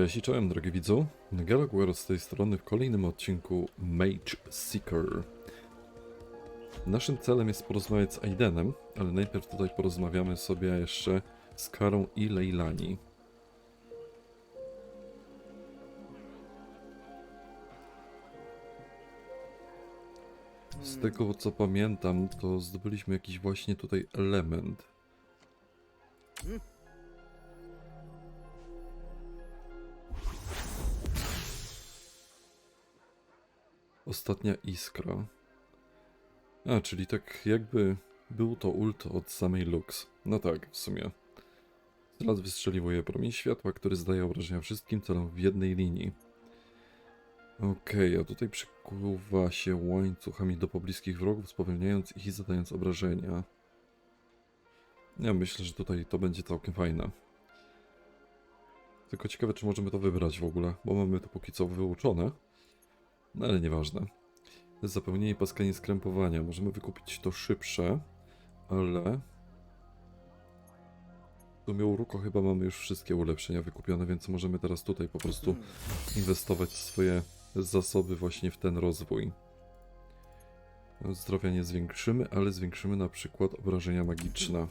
Cześć i czołem, drogi widzu. Galaguero z tej strony w kolejnym odcinku Mage Seeker. Naszym celem jest porozmawiać z Aidenem, ale najpierw tutaj porozmawiamy sobie jeszcze z Karą i Leilani. Z tego co pamiętam, to zdobyliśmy jakiś właśnie tutaj element. Ostatnia iskra. A, czyli tak jakby był to ult od samej Lux. No tak, w sumie. Teraz wystrzeliwuje promień światła, który zdaje obrażenia wszystkim celom w jednej linii. Okej, a tutaj przykuwa się łańcuchami do pobliskich wrogów, spowalniając ich i zadając obrażenia. Ja myślę, że tutaj to będzie całkiem fajne. Tylko ciekawe, czy możemy to wybrać w ogóle, bo mamy to póki co wyuczone. No ale nieważne. Zapełnienie paska nieskrępowania. Możemy wykupić to szybsze, ale... W sumie u Ruko chyba mamy już wszystkie ulepszenia wykupione, więc możemy teraz tutaj po prostu inwestować swoje zasoby właśnie w ten rozwój. Zdrowia nie zwiększymy, ale zwiększymy na przykład obrażenia magiczne.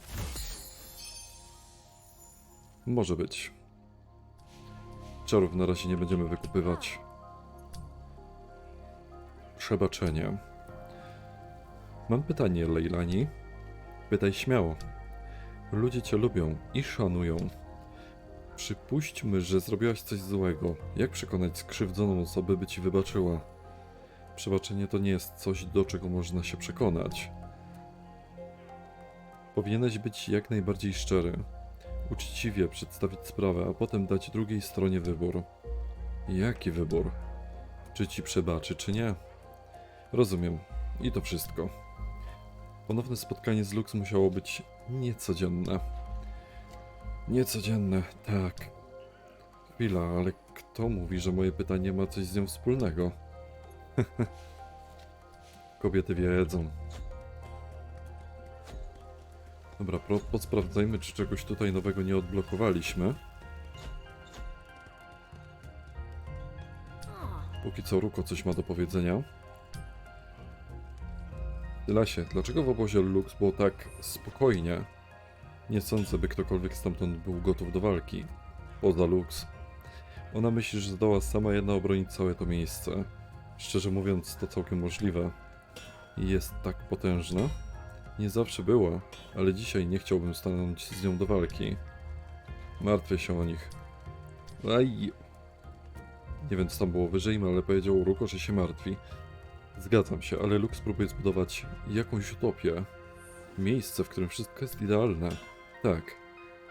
Może być. Czarów na razie nie będziemy wykupywać. Przebaczenie. Mam pytanie, Leilani. Pytaj śmiało. Ludzie cię lubią i szanują. Przypuśćmy, że zrobiłaś coś złego. Jak przekonać skrzywdzoną osobę, by ci wybaczyła? Przebaczenie to nie jest coś, do czego można się przekonać. Powinieneś być jak najbardziej szczery. Uczciwie przedstawić sprawę, a potem dać drugiej stronie wybór. Jaki wybór? Czy ci przebaczy, czy nie? Rozumiem. I to wszystko. Ponowne spotkanie z Lux musiało być niecodzienne. Niecodzienne, tak. Chwila, ale kto mówi, że moje pytanie ma coś z nią wspólnego? Kobiety wiedzą. Dobra, podsprawdzajmy, czy czegoś tutaj nowego nie odblokowaliśmy. Póki co Ruko coś ma do powiedzenia. Dlaczego w obozie Lux było tak spokojnie? Nie sądzę, by ktokolwiek stamtąd był gotów do walki. Poza Lux. Ona myśli, że zdoła sama jedna obronić całe to miejsce. Szczerze mówiąc, to całkiem możliwe. Jest tak potężna. Nie zawsze była, ale dzisiaj nie chciałbym stanąć z nią do walki. Martwię się o nich. Aj. Nie wiem, co tam było wyżej, ale powiedział Ruko, że się martwi. Zgadzam się, ale Lux próbuje zbudować jakąś utopię. Miejsce, w którym wszystko jest idealne. Tak,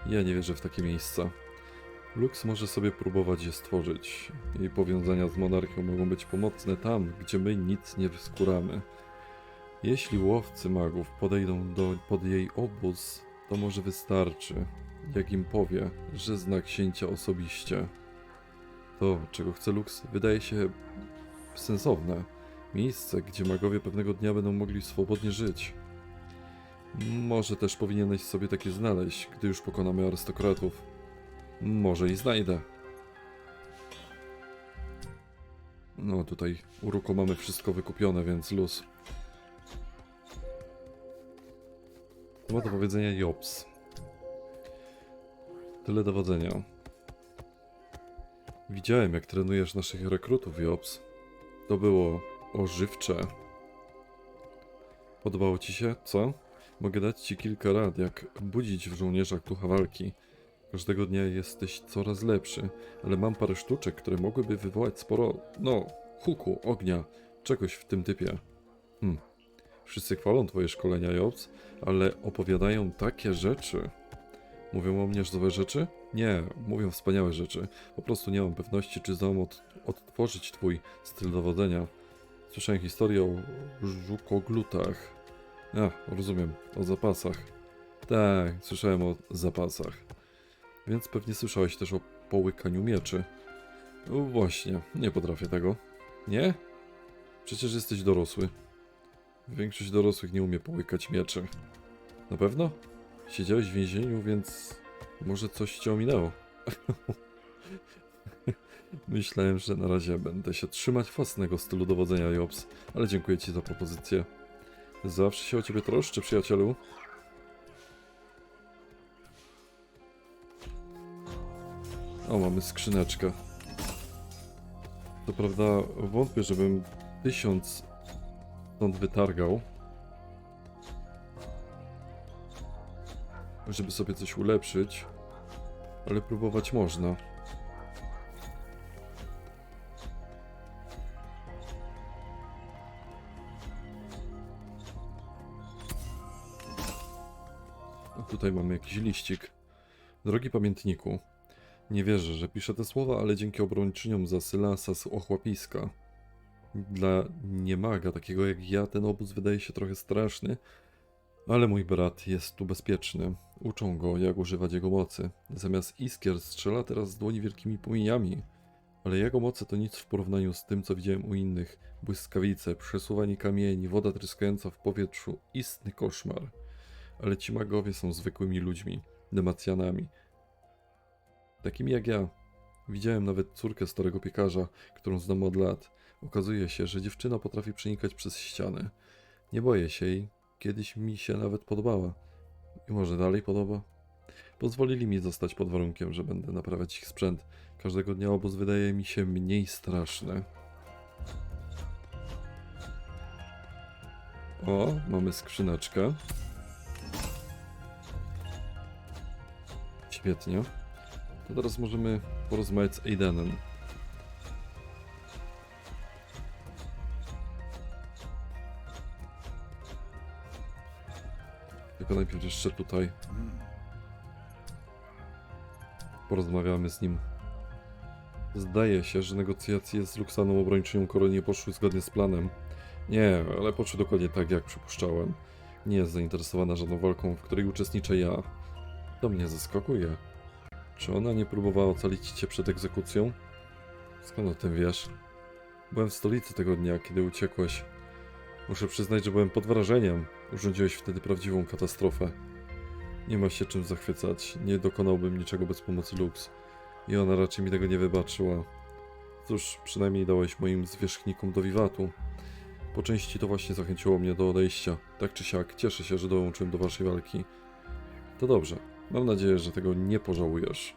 ja nie wierzę w takie miejsca. Lux może sobie próbować je stworzyć. Jej powiązania z monarchią mogą być pomocne tam, gdzie my nic nie wyskuramy. Jeśli łowcy magów podejdą do, pod jej obóz, to może wystarczy, jak im powie, że zna księcia osobiście. To, czego chce Lux, wydaje się sensowne. Miejsce, gdzie magowie pewnego dnia będą mogli swobodnie żyć. Może też powinieneś sobie takie znaleźć, gdy już pokonamy arystokratów. Może i znajdę. No tutaj u mamy wszystko wykupione, więc luz. Co ma do powiedzenia Jobs? Tyle dowodzenia. Widziałem, jak trenujesz naszych rekrutów, Jobs. To było ożywcze. Podobało ci się, co? Mogę dać ci kilka rad, jak budzić w żołnierzach ducha walki. Każdego dnia jesteś coraz lepszy, ale mam parę sztuczek, które mogłyby wywołać sporo, no, huku, ognia, czegoś w tym typie. Hm. Wszyscy chwalą twoje szkolenia, Jobs, ale opowiadają takie rzeczy. Mówią o mnie złe rzeczy? Nie, mówią wspaniałe rzeczy. Po prostu nie mam pewności, czy zdołam od, odtworzyć twój styl dowodzenia. Słyszałem historię o żukoglutach. A, rozumiem, o zapasach. Tak, słyszałem o zapasach. Więc pewnie słyszałeś też o połykaniu mieczy. No właśnie, nie potrafię tego. Nie? Przecież jesteś dorosły. Większość dorosłych nie umie połykać mieczy. Na pewno? Siedziałeś w więzieniu, więc może coś cię ominęło. Myślałem, że na razie będę się trzymać własnego stylu dowodzenia Jobs, ale dziękuję ci za propozycję. Zawsze się o ciebie troszczę, przyjacielu. O, mamy skrzyneczkę. To prawda, wątpię, żebym tysiąc stąd wytargał. Żeby sobie coś ulepszyć. Ale próbować można. Tutaj mamy jakiś liścik. Drogi pamiętniku, nie wierzę, że piszę te słowa, ale dzięki obrończyniom za Sylasa z Ochłapiska. Dla niemaga takiego jak ja ten obóz wydaje się trochę straszny, ale mój brat jest tu bezpieczny. Uczą go, jak używać jego mocy. Zamiast iskier strzela teraz z dłoni wielkimi płomieniami. Ale jego moce to nic w porównaniu z tym, co widziałem u innych. Błyskawice, przesuwanie kamieni, woda tryskająca w powietrzu. Istny koszmar. Ale ci magowie są zwykłymi ludźmi, demacjanami. Takimi jak ja. Widziałem nawet córkę starego piekarza, którą znam od lat. Okazuje się, że dziewczyna potrafi przenikać przez ściany. Nie boję się jej. Kiedyś mi się nawet podobała. I może dalej podoba? Pozwolili mi zostać pod warunkiem, że będę naprawiać ich sprzęt. Każdego dnia obóz wydaje mi się mniej straszny. O, mamy skrzyneczkę. Świetnie. To teraz możemy porozmawiać z Aidenem. Tylko najpierw jeszcze tutaj porozmawiamy z nim. Zdaje się, że negocjacje z Luxaną obrończynią koronie nie poszły zgodnie z planem. Nie, ale poszły dokładnie tak, jak przypuszczałem. Nie jest zainteresowana żadną walką, w której uczestniczę ja. To mnie zaskakuje. Czy ona nie próbowała ocalić cię przed egzekucją? Skąd o tym wiesz? Byłem w stolicy tego dnia, kiedy uciekłeś. Muszę przyznać, że byłem pod wrażeniem. Urządziłeś wtedy prawdziwą katastrofę. Nie ma się czym zachwycać. Nie dokonałbym niczego bez pomocy Lux. I ona raczej mi tego nie wybaczyła. Cóż, przynajmniej dałeś moim zwierzchnikom do wiwatu. Po części to właśnie zachęciło mnie do odejścia. Tak czy siak, cieszę się, że dołączyłem do waszej walki. To dobrze. Mam nadzieję, że tego nie pożałujesz.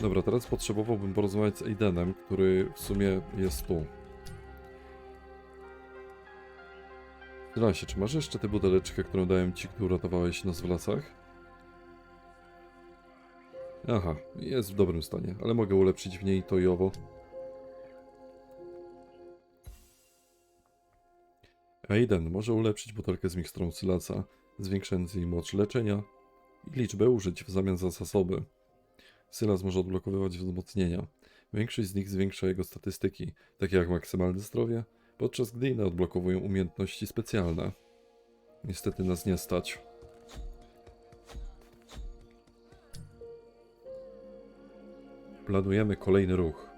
Dobra, teraz potrzebowałbym porozmawiać z Aidenem, który w sumie jest tu. Zdrasie, czy masz jeszcze tę buteleczkę, którą dałem ci, gdy uratowałeś nas w lasach? Aha, jest w dobrym stanie, ale mogę ulepszyć w niej to i owo. Aiden może ulepszyć butelkę z miksturą Sylasa, zwiększając jej moc leczenia i liczbę użyć w zamian za zasoby. Sylas może odblokowywać wzmocnienia. Większość z nich zwiększa jego statystyki, takie jak maksymalne zdrowie, podczas gdy inne odblokowują umiejętności specjalne. Niestety nas nie stać. Planujemy kolejny ruch.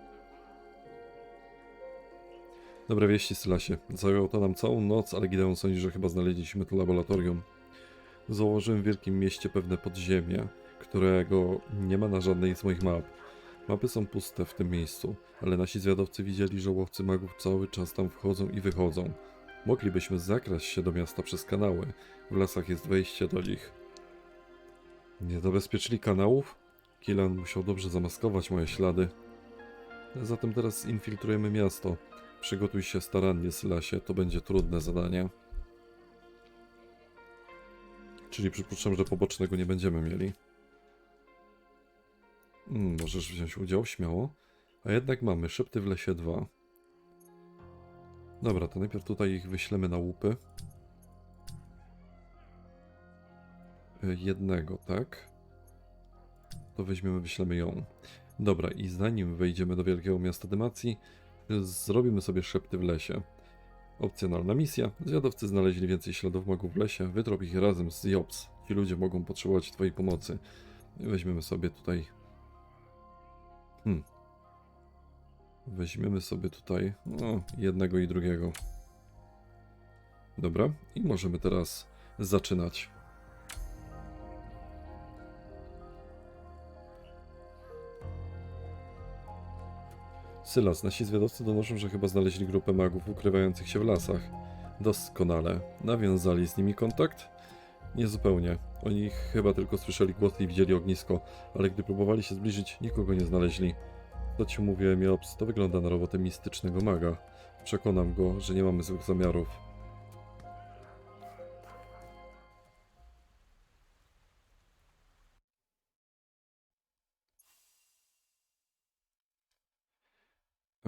Dobre wieści, Sylasie. Zajęło to nam całą noc, ale Gideon sądzi, że chyba znaleźliśmy to laboratorium. Założyłem w wielkim mieście pewne podziemie, którego nie ma na żadnej z moich map. Mapy są puste w tym miejscu, ale nasi zwiadowcy widzieli, że łowcy magów cały czas tam wchodzą i wychodzą. Moglibyśmy zakraść się do miasta przez kanały. W lasach jest wejście do nich. Nie zabezpieczyli kanałów? Killan musiał dobrze zamaskować moje ślady. Zatem teraz infiltrujemy miasto. Przygotuj się starannie, Sylasie, to będzie trudne zadanie. Czyli przypuszczam, że pobocznego nie będziemy mieli. Mm, możesz wziąć udział, śmiało. A jednak mamy Szepty w lesie 2. Dobra, to najpierw tutaj ich wyślemy na łupy. Y, Jednego, tak? To weźmiemy, wyślemy ją. Dobra, i zanim wejdziemy do wielkiego miasta Dymacji, zrobimy sobie szepty w lesie. Opcjonalna misja. Zwiadowcy znaleźli więcej śladów magów w lesie. Wytrop ich razem z Jobs. Ci ludzie mogą potrzebować twojej pomocy. Weźmiemy sobie tutaj... Hmm. Weźmiemy sobie tutaj no, jednego i drugiego. Dobra, i możemy teraz zaczynać. Sylas, nasi zwiadowcy donoszą, że chyba znaleźli grupę magów ukrywających się w lasach. Doskonale. Nawiązali z nimi kontakt? Niezupełnie. Oni chyba tylko słyszeli głosy i widzieli ognisko, ale gdy próbowali się zbliżyć, nikogo nie znaleźli. To ci mówię, Miops, to wygląda na robotę mistycznego maga. Przekonam go, że nie mamy złych zamiarów.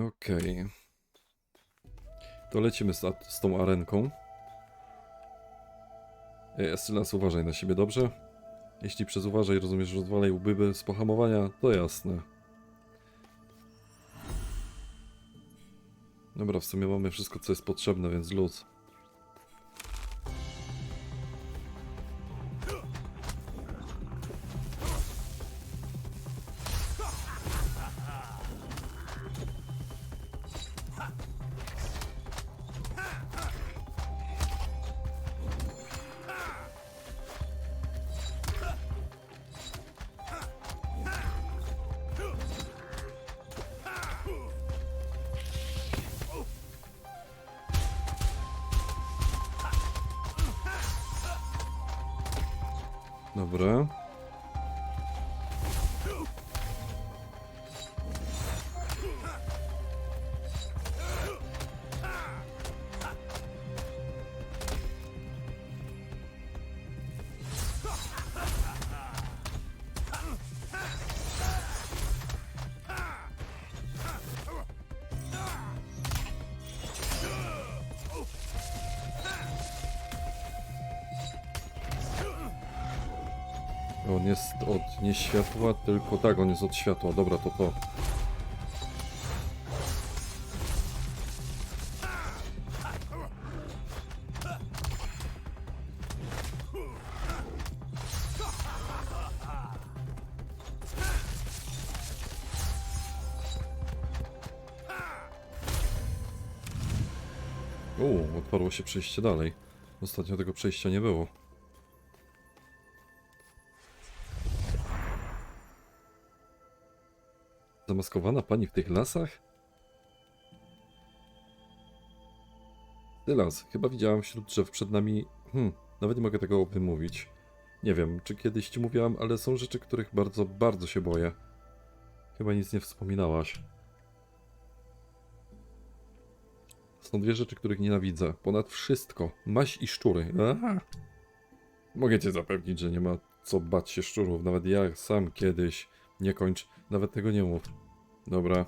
Okej. To lecimy z, z tą arenką. Ej, Sylas, uważaj na siebie, dobrze? Jeśli przez uważaj rozumiesz rozwalaj łby z pohamowania, to jasne. Dobra, w sumie mamy wszystko, co jest potrzebne, więc luz. Dobra. On jest od nie światła, tylko tak, on jest od światła. Dobra, to to. U, odparło się przejście dalej. Ostatnio tego przejścia nie było. Zamaskowana pani w tych lasach? Tylas, chyba widziałam wśród drzew przed nami... Hmm, nawet nie mogę tego wymówić. Nie wiem, czy kiedyś ci mówiłam, ale są rzeczy, których bardzo, bardzo się boję. Chyba nic nie wspominałaś. Są dwie rzeczy, których nienawidzę. Ponad wszystko. Maś i szczury. Aha. Mogę cię zapewnić, że nie ma co bać się szczurów. Nawet ja sam kiedyś. Nie kończ. Nawet tego nie mów. Dobra.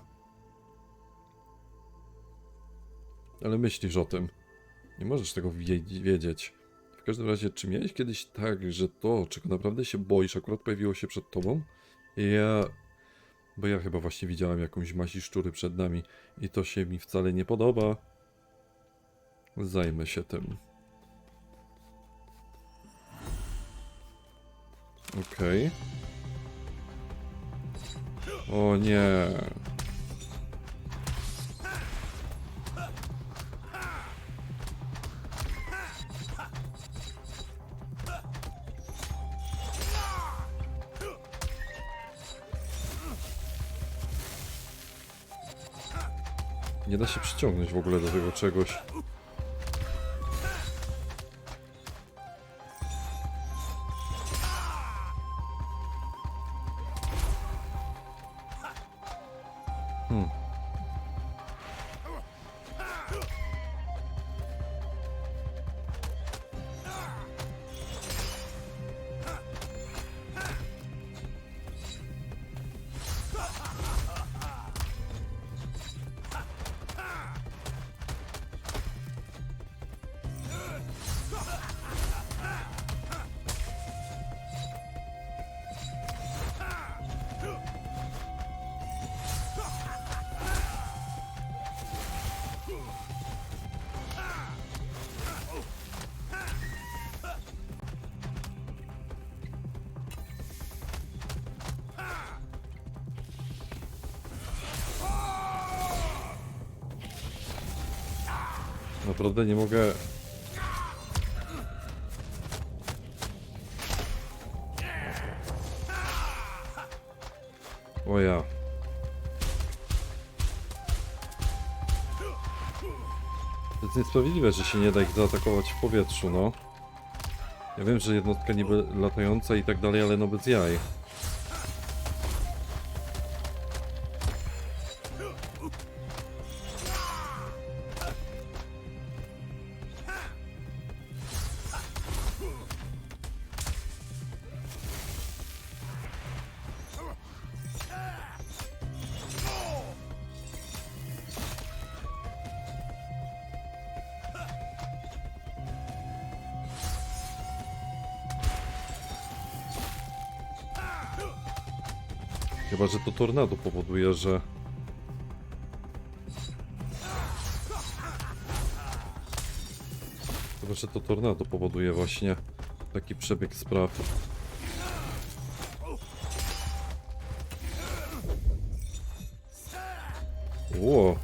Ale myślisz o tym. Nie możesz tego wie wiedzieć. W każdym razie, czy miałeś kiedyś tak, że to, czego naprawdę się boisz, akurat pojawiło się przed tobą? Ja... Bo ja chyba właśnie widziałem jakąś masi szczury przed nami i to się mi wcale nie podoba. Zajmę się tym. Okej. O nie. Nie da się przyciągnąć w ogóle do tego czegoś. Naprawdę nie mogę... O ja. To jest niesprawiedliwe, że się nie da ich zaatakować w powietrzu, no. Ja wiem, że jednostka niby latająca i tak dalej, ale no bez jaj. Chyba, że to tornado powoduje, że... Chyba, że to tornado powoduje właśnie taki przebieg spraw. Ło!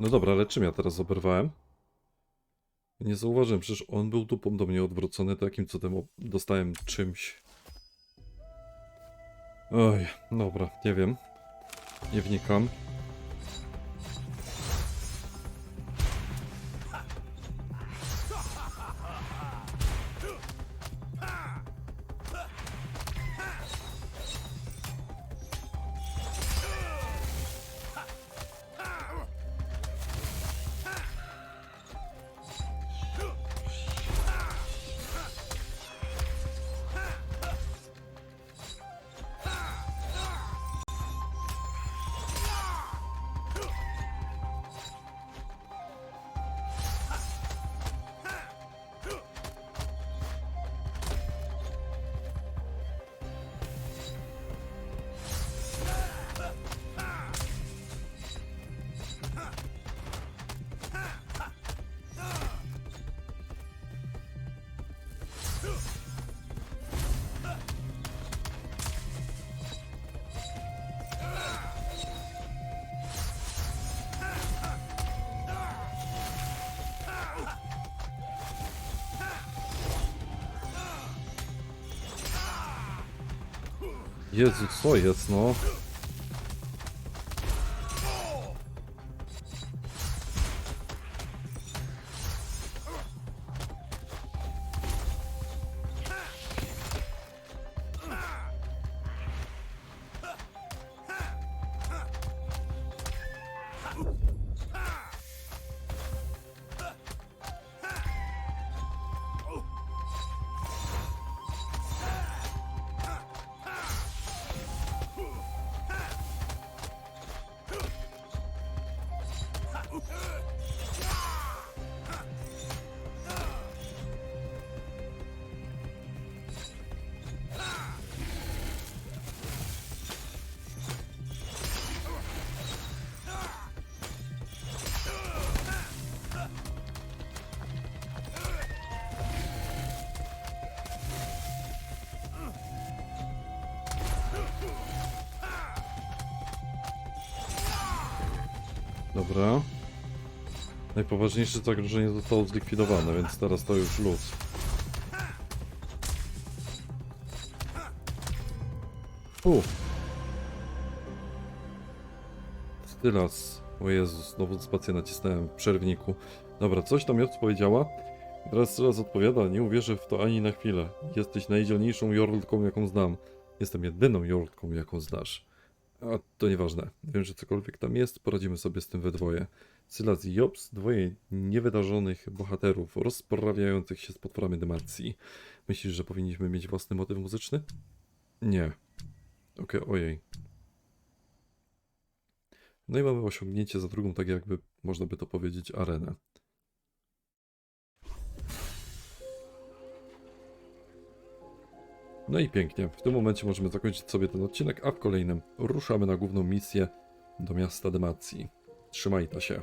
No dobra, ale czym ja teraz oberwałem? Nie zauważyłem, przecież on był dupą do mnie odwrócony, to jakim cudem dostałem czymś. Oj, dobra, nie wiem. Nie wnikam. Jezu, co jest, no? Dobra. Najpoważniejsze zagrożenie zostało zlikwidowane, więc teraz to już luz. Fu. Stylas. O Jezus, znowu spację nacisnąłem w przerwniku. Dobra, coś tam Joc powiedziała. Teraz Stylas odpowiada, nie uwierzę w to ani na chwilę. Jesteś najdzielniejszą jorlką, jaką znam. Jestem jedyną jorlką, jaką znasz. A to nieważne. Wiem, że cokolwiek tam jest, poradzimy sobie z tym we dwoje. Sylas i Jobs, dwoje niewydarzonych bohaterów rozprawiających się z potworami dymacji. Myślisz, że powinniśmy mieć własny motyw muzyczny? Nie. Okej, ojej. No i mamy osiągnięcie za drugą, tak jakby można by to powiedzieć, arenę. No i pięknie. W tym momencie możemy zakończyć sobie ten odcinek, a w kolejnym ruszamy na główną misję do miasta Demacji. Trzymajcie się.